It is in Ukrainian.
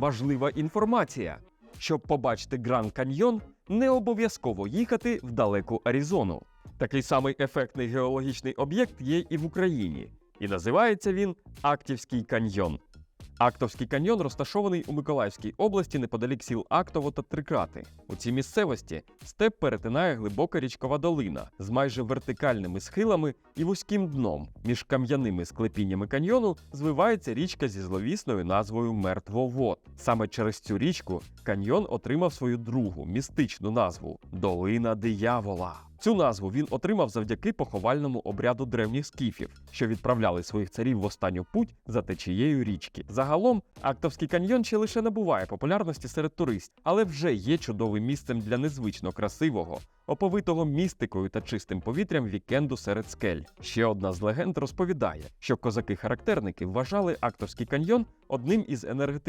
важлива інформація. Щоб побачити Гранд Каньйон, не обов'язково їхати в далеку Аризону. Такий самий ефектний геологічний об'єкт є і в Україні, і називається він Актівський каньйон. Актовський каньйон розташований у Миколаївській області неподалік сіл Актово та Трикрати. У цій місцевості степ перетинає глибока річкова долина з майже вертикальними схилами і вузьким дном. Між кам'яними склепіннями каньйону звивається річка зі зловісною назвою Мертвовод. Саме через цю річку каньйон отримав свою другу містичну назву Долина диявола. Цю назву він отримав завдяки поховальному обряду древніх скіфів, що відправляли своїх царів в останню путь за течією річки. Загалом, Актовський каньйон ще лише набуває популярності серед туристів, але вже є чудовим місцем для незвично красивого, оповитого містикою та чистим повітрям вікенду серед скель. Ще одна з легенд розповідає, що козаки-характерники вважали Актовський каньйон одним із енергетично